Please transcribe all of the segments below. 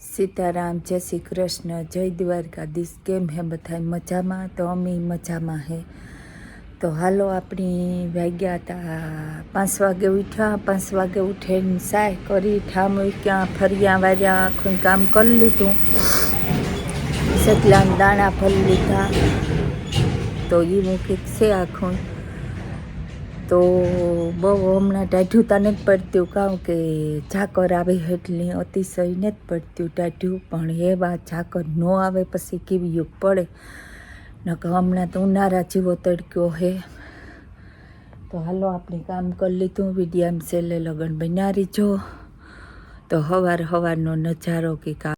સીતારામ, જય શ્રી કૃષ્ણ, જય દ્વારકાધીશ. કેમ હે બધા મજામાં? તો અમે મજામાં હે. તો હાલો આપણી વાગ્યા હતા પાંચ વાગે ઉઠ્યા. પાંચ વાગે ઉઠીને સાય કરી ઠામ ક્યાં ફર્યા વાર્યા, આખું કામ કરી લીધું. સતલામ દાણા ફરી લીધા. તો એ મૂકી છે આખું. તો બહુ હમણાં ટાઢું તા નથી પડતું કાં કે ઝાકર આવે એટલી અતિશય જ પડતું ટાઢ્યું, પણ એ વાત ઝાકર ન આવે પછી કેવી યુગ પડે? નકર હમણાં તો ઉનાળા જેવો તડક્યો હે. તો હાલો આપણે કામ કરી લીધું, વિડીયામ સેલે લગન બનારી જો. તો હવાર હવારનો નજારો કે કામ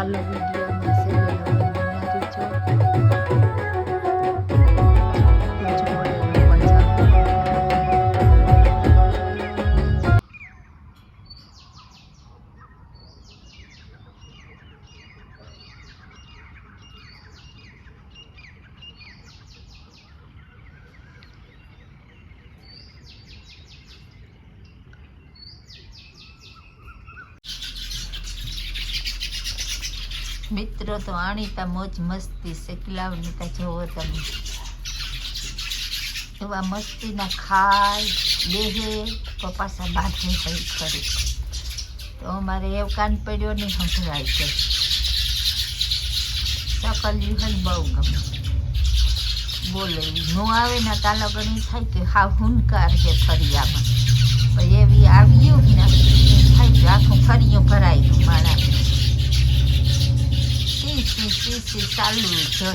હાલો મિત્રો, તો આણીતા મોજ મસ્તી શેકલાવની તા જોવો તમે. એવા મસ્તીના ખાય દેહે, તો પાછા બાંધે કઈ કરી તો અમારે એવું કાન પડ્યો નહીં, સંભળાય છે. સકલ્યું હોય બહુ ગમે. બોલે નો આવે ને તાલા ગણી થાય કે હા હુનકાર છે ફરિયામાં. પણ એવી આવ્યું ને, થાય કે આખું ફરિયું ભરાઈ ગયું મારા સી સી સી સી ચાલુ છે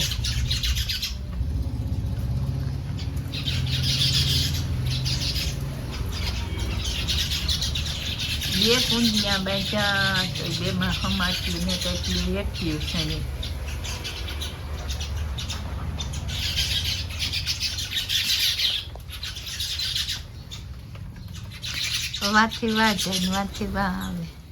બે કુંડિયા બેઠા તો બેમાં હમાચ્યું ને કેટલી વેઠ્યું છે વાથી વા જન વાથી વા આવે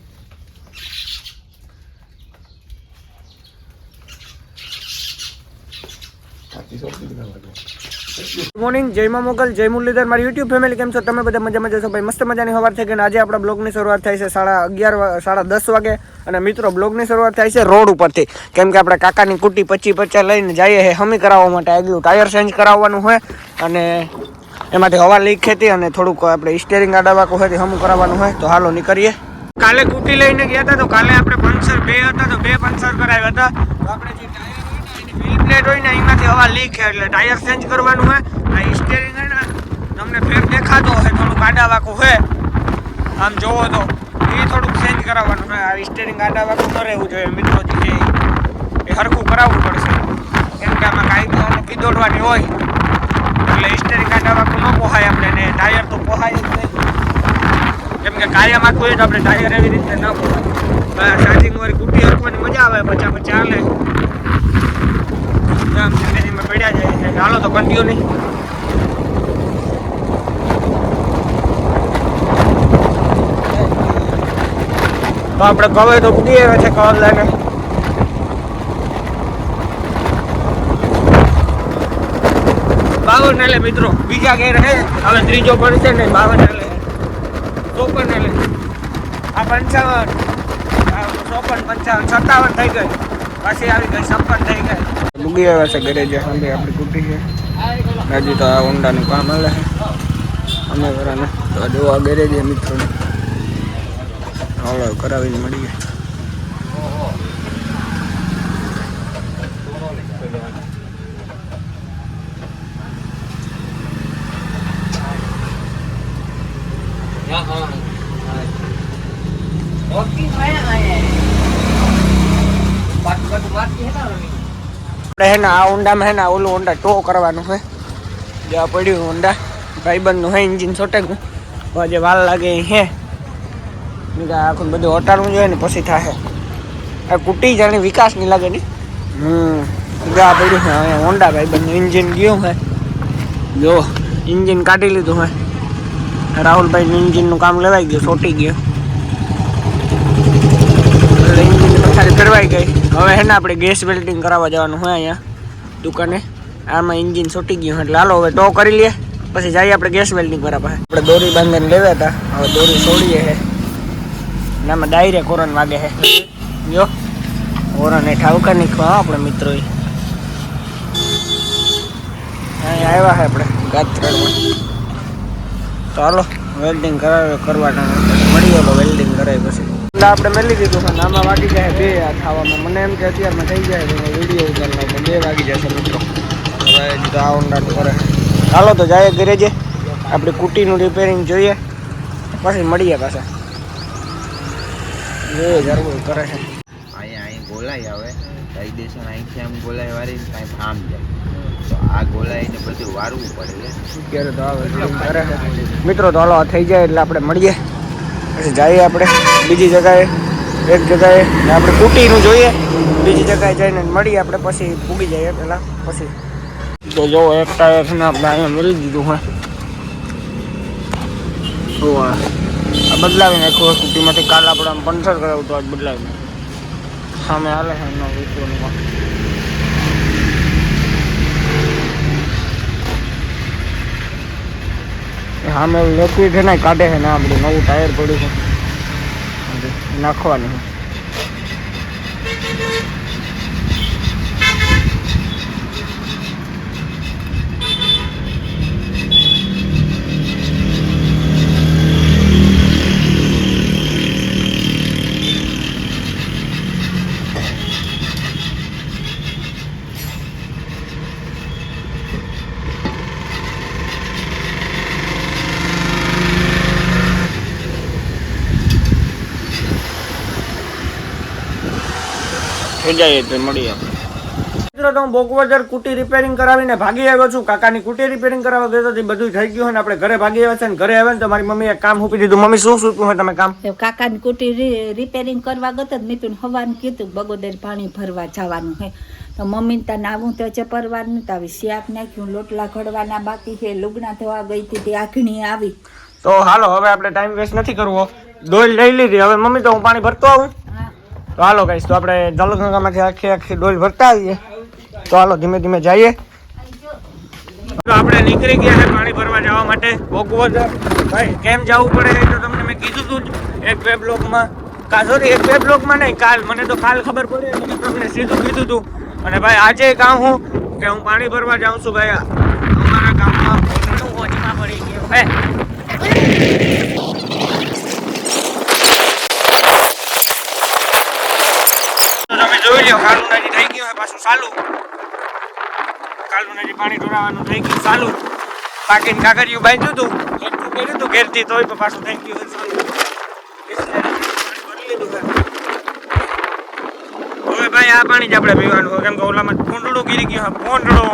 મોર્નિંગ જય મા મોગલ જય મુરલીધર મારી યુટ્યુબ ફેમિલી કેમ છો? તમે બધા મજા મજા છો ભાઈ, મસ્ત મજાની સવાર થઈ ગઈ આજે આપણા બ્લોગની શરૂઆત થાય છે સાડા અગિયાર સાડા દસ વાગે. અને મિત્રો, બ્લોગની શરૂઆત થાય છે રોડ ઉપરથી. કેમ કે આપણે કાકાની કુટી પચી પચાસ લઈને જઈએ છે હમી કરાવવા માટે. આગલું ટાયર ચેન્જ કરાવવાનું હોય અને એમાંથી હવા લીક હતી અને થોડુંક આપણે સ્ટેરિંગ આડાવાકું હોય તે હમું કરાવવાનું હોય તો હાલો નીકળીએ. કાલે કુટી લઈને ગયા હતા, તો કાલે આપણે પંચર બે હતા, તો બે પંચર કરાવ્યા હતા. તો આપણે જે ટાયર હોય ને એની વ્હીલ પ્લેટ હોય ને એમાંથી હવા લીક છે એટલે ટાયર ચેન્જ કરવાનું હોય આ સ્ટેરિંગ હોય ને, તમને ફેર દેખાતો હોય થોડુંક વાકું હોય આમ જોવો તો એ થોડુંક ચેન્જ કરાવવાનું હોય આ સ્ટેરિંગ આડા વાકું ન રહેવું જોઈએ મિત્રોથી જે એ હરખું કરાવવું પડશે. કેમ કે આમાં કાંઈ પીદોડવાની હોય. એટલે સ્ટેરિંગ આડા વાગું ન પોહાય આપણે ને ટાયર તો પોહાય જ નહીં. કેમ કે હોય તો આપણે ટાયર એવી રીતે ન પોહાય. ચાર્જિંગ વાળી કુટી હરખવાની મજા આવે, પછી આપણે ચાલે. આમ જિંદગીમાં પડ્યા જાય છે ચાલો તો કંટીઓ નહીં. તો આપણે કવે તો પૂકી આવ્યા છે કવર લઈને. બાવન એટલે મિત્રો, બીજા ઘેર હે. હવે ત્રીજો પણ છે ને બાવન એટલે. ચોપન એટલે. આ પંચાવન. ચોપન, પંચાવન, સત્તાવન થઈ ગઈ. પાછી આવી ગઈ છપ્પન થઈ ગઈ. ડૂબી આવ્યા છે ઘરે જે સાંજે આપણી કુટી છે. હજી તો આ ઊંડાનું કામ હાલે છે. અમે કરાને તો જો આ ઘરે જે મિત્રોને. હળો કરાવીને મળીએ. આપણે આ ઊંડામાં હે ને ઓલું ઊંડા ટો કરવાનું છે જ્યાં પડ્યું ઊંડા. ભાઈબંધનું હે ઇન્જિન છોટેકું જે વાલ લાગે હે. આખું બધું હટાડવું જોઈએ ને પછી થાય આ કુટી જાણે વિકાસ નહીં લાગે ને. હમ. જવા પડ્યું છે હવે હોન્ડા ભાઈબંધનું ઇન્જિન ગયું હે. જો, ઇન્જિન કાઢી લીધું હે. રાહુલભાઈનું ઇન્જિનનું કામ લેવાઈ ગયું સોટી ગયું. ઇન્જિન પથારી ફેરવાઈ ગઈ. હવે હે ને આપણે ગેસ વેલ્ડિંગ કરાવવા જવાનું હોય અહીંયા દુકાને. આમાં ઇન્જિન છૂટી ગયું એટલે હાલો હવે ટો કરી લઈએ, પછી જઈએ આપણે ગેસ વેલ્ડિંગ કરાવવા આપણે દોરી બાંધીને લેવા હતા, હવે દોરી છોડીએ હે. આમાં ડાયરેક્ટ કોરન વાગે હે. જો કોરન એ ઠાવકા નીકળવા આપણે મિત્રો અહીંયા આવ્યા હે આપણે ગાત્રણમાં હાલો, વેલ્ડિંગ કરાવે, કરવાના મળી ગયો વેલ્ડિંગ કરાવી એટલે આપણે મેલી દીધું પણ આમાં વાગી જાય બે આ ખાવામાં. મને એમ કે અત્યારમાં થઈ જાય તો વીડિયો ઉતાર નાખો. બે વાગી જશે મિત્રો. હવે આ ઊંડાનું કરે. ચાલો તો જાય ઘરે જે આપણે કુટીનું રિપેરિંગ જોઈએ. પછી મળીએ પાછા. જોઈએ જરૂર કરે છે. અહીંયા અહીં ગોલાઈ આવે. દેશો અહીંથી આમ ગોલાય વારી કાંઈ ફામ જાય. તો આ ગોલાઈને બધું વારવું પડે. છે મિત્રો તો હાલો થઈ જાય એટલે આપણે મળીએ. પછી જઈએ આપણે બીજી જગાએ એક જગાએ ને આપણે કુટીનું જોઈએ, બીજી જગાએ જઈને મળીએ આપણે, પછી પૂગી જઈએ પહેલાં, પછી. તો જો, એક ટાયર ને આપણે અહીંયા મળી દીધું હોય. તો આ બદલાવી નાખ્યું સ્કૂટીમાંથી કાલ આપણે આમ પંચર કરાવું તો આજ બદલાવી નાખ્યું. સામે હાલે છે એનો વિશ્વનું સામે લિક્વિડ છે ને કાઢે છે ને આ બધું નવું ટાયર પડ્યું છે. નાખવાનું. થઈ જાય એટલે મળીએ મિત્રો તો હું બોકવદર કુટી રિપેરિંગ કરાવીને ભાગી આવ્યો છું. કાકાની કુટી રિપેરિંગ કરાવવા ગયો તો તે બધું થઈ ગયું છે ને આપણે ઘરે ભાગી આવ્યા છે ને ઘરે આવ્યા ને તમારી મમ્મીએ કામ મૂકી દીધું. મમ્મી શું સૂચવું હોય તમે કામ? એ કાકાની કુટી રિપેરિંગ કરવા ગયો તો મિતુન હવાનું કીધું બગોદર પાણી ભરવા જવાનું હે. તો મમ્મી તને આવું તો ચપરવાનું તો આવી શાક નાખ્યું લોટલા ઘડવાના બાકી છે લુગણા થવા ગઈ હતી તે આઘણી આવી. તો હાલો હવે આપણે ટાઈમ વેસ્ટ નથી કરવો. દોઈ લઈ લીધી. હવે મમ્મી તો હું પાણી ભરતો આવું. તો હાલો કહીશ તો આપણે જલગંગામાંથી આખી આખી ડોલ ભરતા આવીએ. તો હાલો, ધીમે ધીમે જઈએ. તો આપણે નીકળી ગયા છે પાણી ભરવા જવા માટે. ભોગવદર ભાઈ, કેમ જવું પડે એ તો તમને મેં કીધું હતું એક બે બ્લોકમાં. સોરી એક બે બ્લોકમાં નહીં, કાલ. મને તો કાલ ખબર પડી મેં તમને સીધું કીધું હતું અને ભાઈ, આજે કામ હું કે હું પાણી ભરવા જાઉં છું, ભાઈ. અમારા ગામમાં પડી ગયો. હે તો તમે જોઈ લો કાલું નદી થઈ ગયું છે પાછું ચાલુ. કાલુ નદી પાણી ઢોળાવાનું થઈ ગયું ચાલુ. બાકી કાગરિયું બાંધ્યું હતું એટલું કર્યું હતું ઘેરથી, તોય પણ પાછું થઈ ગયું હવે ભાઈ આ પાણી જ આપણે પીવાનું હોય. કેમ કે ઓલામાં ભૂંડળું ગીરી ગયું. ભૂંડળું.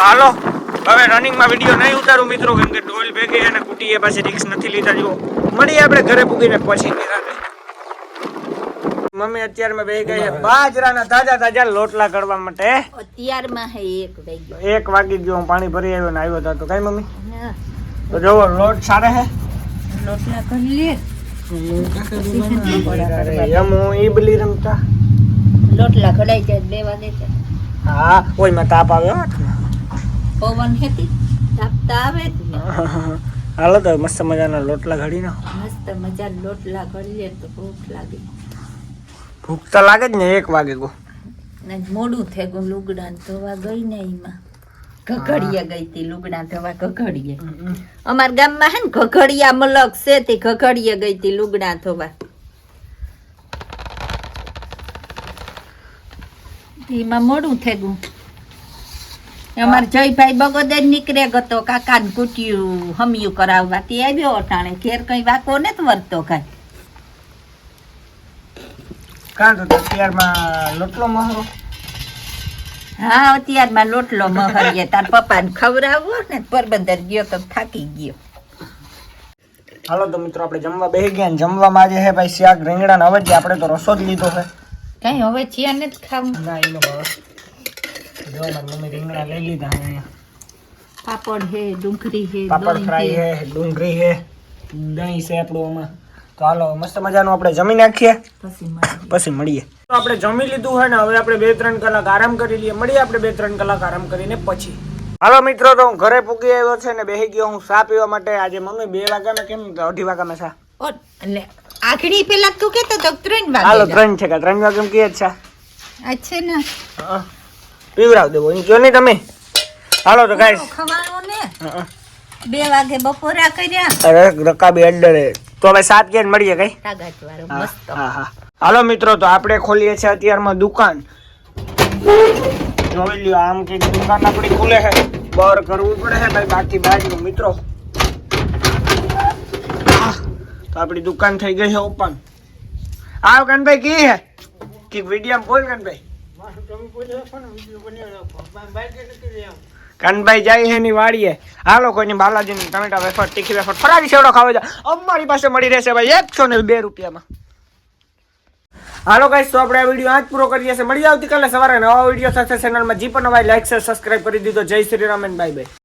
હાલો. હવે રનિંગમાં વીડિયો નહીં ઉતારું મિત્રો, કેમ કે ઢોલ ભેગી અને કુટીએ પાસે રિક્સ નથી લીધા. જુઓ, મળીએ આપણે ઘરે પૂગીને પછી. નિરાંતે. મમ્મી અત્યારમાં બે ગઈ છે. બાજરાના તાજા તાજા લોટલા કરવા માટે. અત્યારમાં હે એક વાગ્યો એક વાગી ગયો હું પાણી ભરી આવ્યો ને આવ્યો તો. કઈ મમ્મી? તો જોવો લોટ સારે હે? લોટલા કરી લે. એમ હું ઈબલી રમતા. લોટલા ઘડાઈ જાય બે વાગે છે. હા ઓયમાં તાપ આવ્યો. પવન હેતી? આવે ને. હાલો તો મસ્ત મજાના લોટલા ઘડી નાખો મસ્ત મજા લોટલા કરી તો ભૂખ લાગે. ભૂખ તો લાગે જ ને એક વાગે ગો મોડું થઈ ગયું લુગડા ધોવા ગઈ ને એમાં. ઘઘડિયા ગઈ હતી લુગડા ધોવા ઘઘડિયા. અમાર ગામમાં હે ને ઘઘડિયા મલક છે તે ઘઘડિયા ગઈ હતી લુગડા ધોવા. એમાં મોડું થઈ ગયું અમારે જયભાઈ બગોદર નીકળે ગતો કાકા ને કુટ્યું હમિયું કરાવવા. તે આવ્યો અટાણે ઘેર કઈ વાકો નથી વર્તો કાંઈ. કાં તો અત્યારમાં લોટલો મહરો. હા અત્યારમાં લોટલો મહરીએ તાર પપ્પાને ખવડાવો ને પોરબંદર ગયો તો થાકી ગયો. હાલો તો મિત્રો આપણે જમવા બેસી ગયા જમવામાં આજે હે ભાઈ શાક રીંગણા ને હવે જ આપણે તો રસો જ લીધો છે કઈ હવે ચિયા નથી ખાવું. ના એનો ભાવ જો મારી મમ્મી રીંગણા લઈ લીધા પાપડ હે ડુંગળી હે પાપડ ફ્રાય હે ડુંગળી હે દહીં છે આપણું આમાં. તો હાલો મસ્ત મજાનું આપણે જમી નાખીએ. પછી મળીએ. તો આપણે જમી લીધું હોય ને હવે આપણે બે ત્રણ કલાક આરામ કરી લઈએ. મળીએ આપણે બે ત્રણ કલાક આરામ કરીને પછી. હાલો મિત્રો તો હું ઘરે પૂગી આવ્યો છે ને બેહી ગયો હું સા પીવા માટે. આજે મમ્મી બે વાગ્યામાં કેમ અઢી વાગ્યામાં એટલે આખડી પેલા તું કેતો તો ત્રણ હાલો ત્રણ છે કે ત્રણ વાગે કે છે ચા. છે ને. હા. પીવડાવ દેવો જો નહીં તમે. હાલો તો ગાઈસ ખવાનું ને. બે વાગે બપોરા કર્યા. અરે રકાબી અડ્ડરે તો હવે સાત કે મળીએ કઈ? હા, હા હા. હાલો મિત્રો તો આપણે ખોલીએ છીએ અત્યારમાં દુકાન. જોઈ લ્યો આમ કે દુકાન આપણી ખુલે છે. બર કરવું પડે છે ભાઈ બાકી બાજુ મિત્રો. તો આપણી દુકાન થઈ ગઈ છે ઓપન આવ કનભાઈ કી હે કે વીડિયો બોલ કનભાઈ. કનભાઈ જાય આ વાડીએ. હાલો કોઈની બાલાજીની ટમેટા વેફર, તીખી વેફર ફરારી સેવડો ખાવા જાય અમારી પાસે મળી રહેશે ભાઈ એકસો ને બે રૂપિયામાં. હાલો ગાઈસ તો આપણે આ વીડિયો આજ પૂરો કરીએ છીએ. મળી આવતીકાલે સવારે નવા વીડિયો સાથે. ચેનલમાં જી પણ નવા લાઈક શેર સબસ્ક્રાઈબ કરી દીધો. Jai Shri Ram bye bye